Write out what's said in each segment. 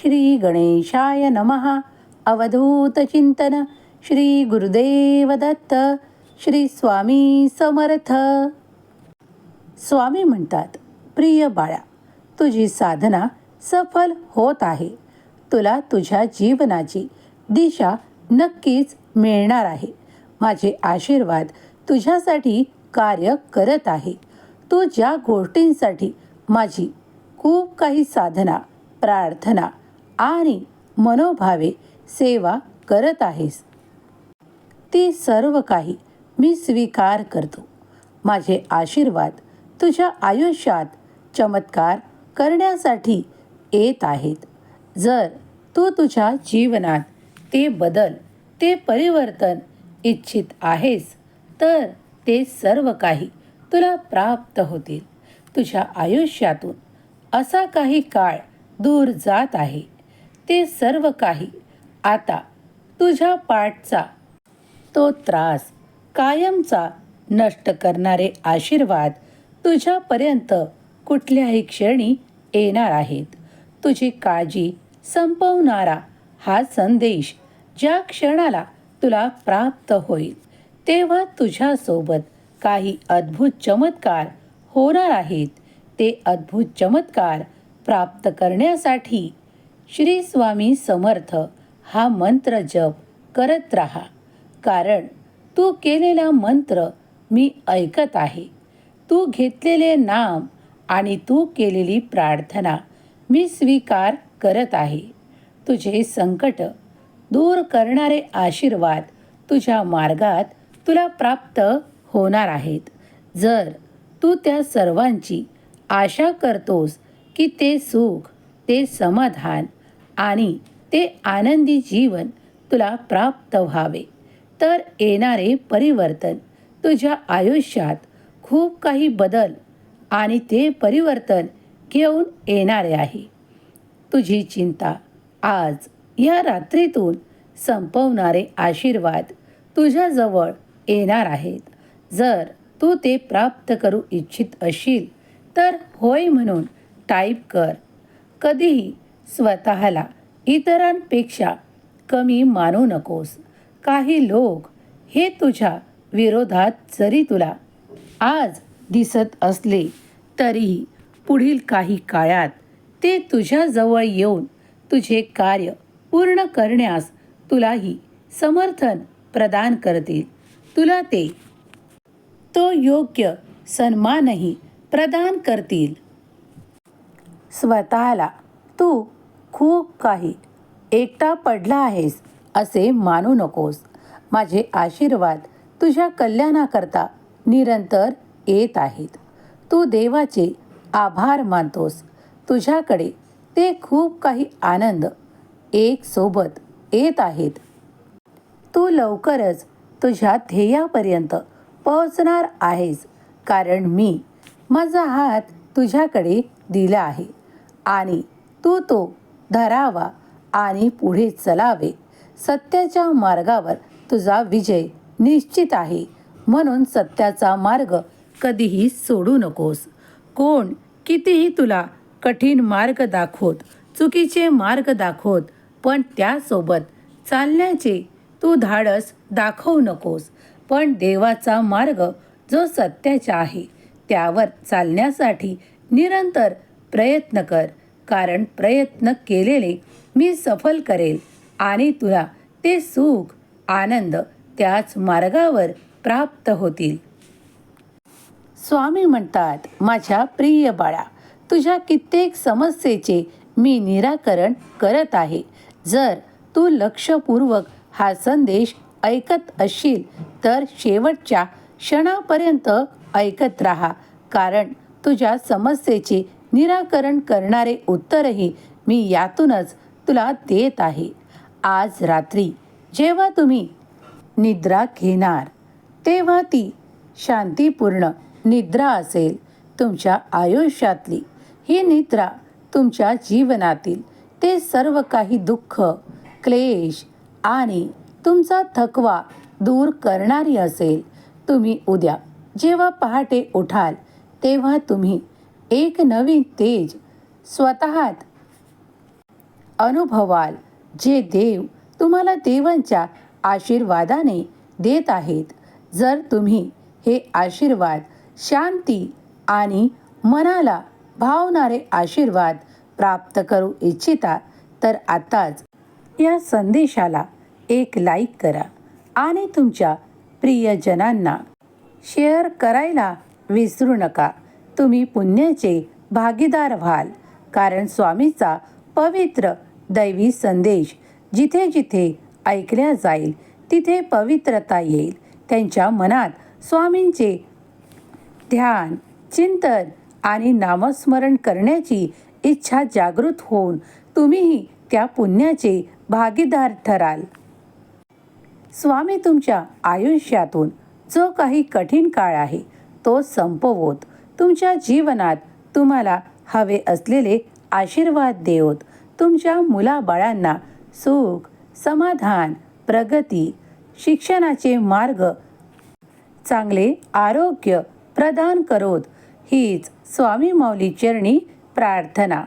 श्री गणेशाय नमः। अवधूत चिंतन। श्री गुरुदेव दत्त। श्री स्वामी समर्थ। स्वामी म्हणतात प्रिय बाळा तुझी साधना सफल होत आहे. तुला तुझ्या जीवनाची दिशा नक्कीच मिळणार आहे. माझे आशीर्वाद तुझ्यासाठी कार्य करत आहे. तू ज्या गोष्टींसाठी माझी खूप काही साधना प्रार्थना आणि मनोभावे सेवा करत आहेस. ती सर्व काही मी स्वीकार करतो. माझे आशीर्वाद तुझ्या आयुष्यात चमत्कार करण्यासाठी येत आहेत. जर तू तुझ्या जीवनात ते बदल ते परिवर्तन इच्छित आहेस तर ते सर्व काही तुला प्राप्त होतील. तुझ्या आयुष्यातून असा काही काळ दूर जात आहे. ते सर्व काही आता तुझ्या पाठचा. तो त्रास कायमचा नष्ट करणारे आशीर्वाद तुझ्यापर्यंत कुठल्याही क्षणी येणार आहेत. तुझी काळजी संपवणारा हा संदेश ज्या क्षणाला तुला प्राप्त होईल तेव्हा तुझ्यासोबत काही अद्भुत चमत्कार होणार आहेत. ते अद्भुत चमत्कार प्राप्त करण्यासाठी श्री स्वामी समर्थ हा मंत्र जप करत राहा. कारण तू केलेला मंत्र मी ऐकत आहे. तू घेतलेले नाम आणि तू केलेली प्रार्थना मी स्वीकार करत आहे. तुझे संकट दूर करणारे आशीर्वाद तुझ्या मार्गात तुला प्राप्त होणार आहेत. जर तू त्या सर्वांची आशा करतोस की ते सुख ते समाधान आणि ते आनंदी जीवन तुला प्राप्त व्हावे. तर येणारे परिवर्तन तुझ्या आयुष्यात खूप काही बदल आणि ते परिवर्तन घेऊन येणारे आहे. तुझी चिंता आज या रात्रीतून संपवणारे आशीर्वाद तुझ्याजवळ येणार आहेत. जर तू ते प्राप्त करू इच्छित असशील तर होय म्हणून टाईप कर. कधीही स्वतःला इतरांपेक्षा कमी मानू नकोस. काही लोक हे तुझ्या विरोधात जरी तुला आज दिसत असले तरीही पुढील काही काळात ते तुझ्याजवळ येऊन तुझे कार्य पूर्ण करण्यास तुलाही समर्थन प्रदान करतील. तुला ते तो योग्य सन्मानही प्रदान करतील. स्वतःला तू खूप काही. एकटा पडला आहेस असे मानू नकोस. माझे आशीर्वाद तुझ्या कल्याणाकरता निरंतर येत आहेत. तू देवाचे आभार मानतोस. तुझ्याकडे ते खूप काही आनंद एक सोबत येत आहेत. तू लवकरच तुझ्या ध्येयापर्यंत पोहोचणार आहेस कारण मी माझा हात तुझ्याकडे दिला आहे आणि तू तो धरावा आणि पुढे चलावे. सत्याच्या मार्गावर तुझा विजय निश्चित आहे. म्हणून सत्याचा मार्ग कधीही सोडू नकोस. कोण कितीही तुला कठीण मार्ग दाखवत चुकीचे मार्ग दाखवत पण त्यासोबत चालण्याचे तू धाडस दाखवू नकोस. पण देवाचा मार्ग जो सत्याचा आहे त्यावर चालण्यासाठी निरंतर प्रयत्न कर. कारण प्रयत्न केलेले मी सफल करेल आणि तुला ते सुख आनंद त्याच मार्गावर प्राप्त होतील. स्वामी म्हणतात माझ्या प्रिय बाळा तुझ्या कित्येक समस्येचे मी निराकरण करत आहे. जर तू लक्षपूर्वक हा संदेश ऐकत असशील तर शेवटच्या क्षणापर्यंत ऐकत राहा कारण तुझ्या समस्येचे निराकरण करणारे उत्तरही मी यातूनच तुला देत आहे. आज रात्री जेव्हा तुम्ही निद्रा घेणार तेव्हा ती शांतीपूर्ण निद्रा असेल तुमच्या आयुष्यातली. ही निद्रा तुमच्या जीवनातील ते सर्व काही दुःख क्लेश आणि तुमचा थकवा दूर करणारी असेल. तुम्ही उद्या जेव्हा पहाटे उठाल तेव्हा तुम्ही एक नवीन तेज स्वतःत अनुभवाल जे देव तुम्हाला देवांच्या आशीर्वादाने देत आहेत. जर तुम्ही हे आशीर्वाद शांती आणि मनाला भावणारे आशीर्वाद प्राप्त करू इच्छिता तर आताच या संदेशाला एक लाईक करा आणि तुमच्या प्रियजनांना शेअर करायला विसरू नका. तुम्ही पुण्याचे भागीदार व्हाल. कारण स्वामीचा पवित्र दैवी संदेश जिथे जिथे ऐकल्या जाईल तिथे पवित्रता येईल. त्यांच्या मनात स्वामींचे ध्यान चिंतन आणि नामस्मरण करण्याची इच्छा जागृत होऊन तुम्हीही त्या पुण्याचे भागीदार ठराल. स्वामी तुमच्या आयुष्यातून जो काही कठीण काळ आहे तो संपवोत. तुमच्या जीवनात तुम्हाला हवे असलेले आशीर्वाद देवत. तुमच्या मुलाबाळांना सुख समाधान प्रगती शिक्षणाचे मार्ग चांगले आरोग्य प्रदान करोत. हीच स्वामी माऊली चरणी प्रार्थना.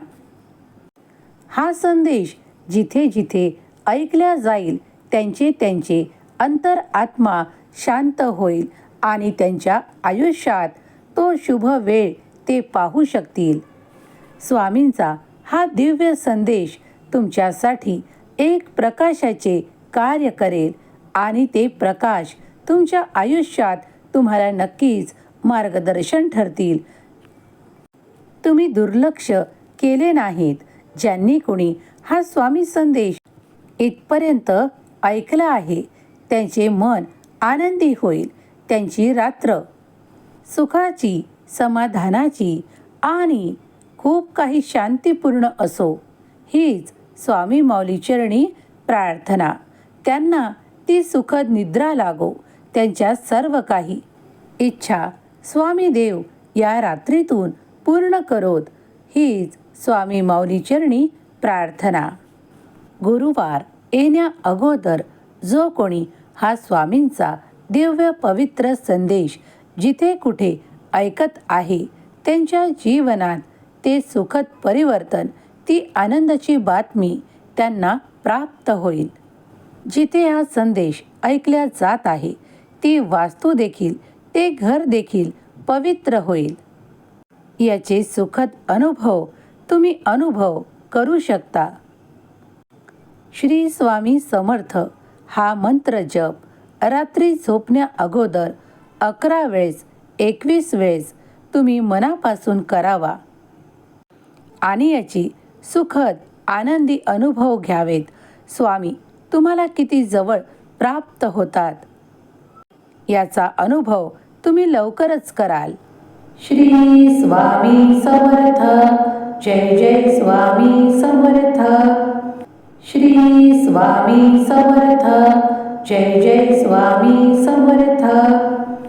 हा संदेश जिथे जिथे ऐकल्या जाईल त्यांचे त्यांचे अंतर आत्मा शांत होईल आणि त्यांच्या आयुष्यात तो शुभ वेळ ते पाहू शकतील. स्वामींचा हा दिव्य संदेश तुमच्यासाठी एक प्रकाशाचे कार्य करेल आणि ते प्रकाश तुमच्या आयुष्यात तुम्हाला नक्कीच मार्गदर्शन ठरतील. तुम्ही दुर्लक्ष केले नाहीत ज्यांनी कोणी हा स्वामी संदेश इथपर्यंत ऐकला आहे त्यांचे मन आनंदी होईल त्यांची रात्र सुखाची समाधानाची आणि खूप काही शांतीपूर्ण असो. हीच स्वामी माऊलीचरणी प्रार्थना. त्यांना ती सुखद निद्रा लागो त्यांच्या सर्व काही. इच्छा स्वामी देव या रात्रीतून पूर्ण करोत. हीच स्वामी माऊलीचरणी प्रार्थना. गुरुवार येण्या अगोदर जो कोणी हा स्वामींचा दिव्य पवित्र संदेश जिथे कुठे ऐकत आहे त्यांच्या जीवनात ते सुखद परिवर्तन ती आनंदाची बातमी त्यांना प्राप्त होईल. जिथे हा संदेश ऐकल्या जात आहे ती वास्तू देखील ते घर देखील पवित्र होईल. याचे सुखद अनुभव तुम्ही अनुभव करू शकता. श्री स्वामी समर्थ हा मंत्र जप रात्री झोपण्या अगोदर अकरा वेळेस एकवीस वेळेस तुम्ही मनापासून करावा. आणि याची सुखद आनंदी अनुभव घ्यावेत. स्वामी तुम्हाला किती जवळ प्राप्त होतात? याचा अनुभव तुम्ही लवकरच कराल. श्री स्वामी समर्थ. जय जय स्वामी समर्थ. श्री स्वामी समर्थ. जय जय स्वामी समर्थ.